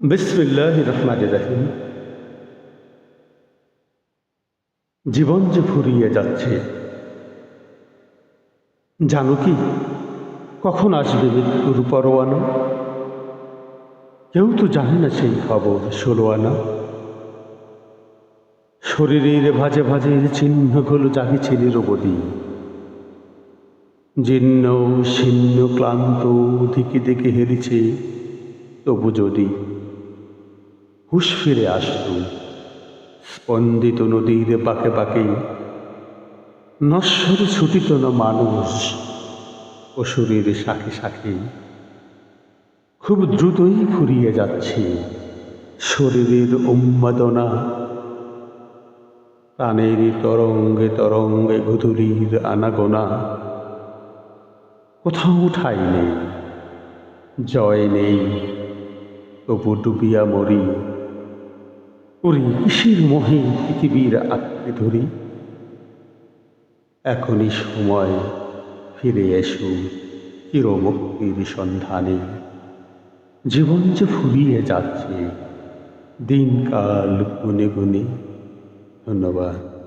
বিসমিল্লাহ জীবন যে ফুরিয়ে যাচ্ছে, জানো কি, কখন আসবে মৃত্যুর পরোয়ানা? কেউ তো জানে না সেই খবর, ষোলো আনা। শরীরের ভাজে ভাজে চিহ্নগুলো জাগিছিল রবদি জীর্ণ, শীর্ণ, ক্লান্ত, দিকে দিকে হেরিছে তবু যদি হুশ ফিরে আসত স্পন্দিত নদীর পাকে পাকে নশ্বরে ছুটিত না মানুষ অসুরের শাখে শাখে। খুব দ্রুতই ফুরিয়ে যাচ্ছে শরীরের উন্মাদনা। প্রাণের তরঙ্গে তরঙ্গে গুধুরির আনাগোনা। কোথাও ঠাই নেই, জয় নেই, তবু ডুবিয়া মরি। করি, কিসের মোহে পৃথিবীর আঁকড়ে ধরি? এখনই সময়, ফিরে এসো চিরমুক্তির সন্ধানে। জীবন যে ফুরিয়ে যাচ্ছে, দিনকাল গুনে গুনে। ধন্যবাদ।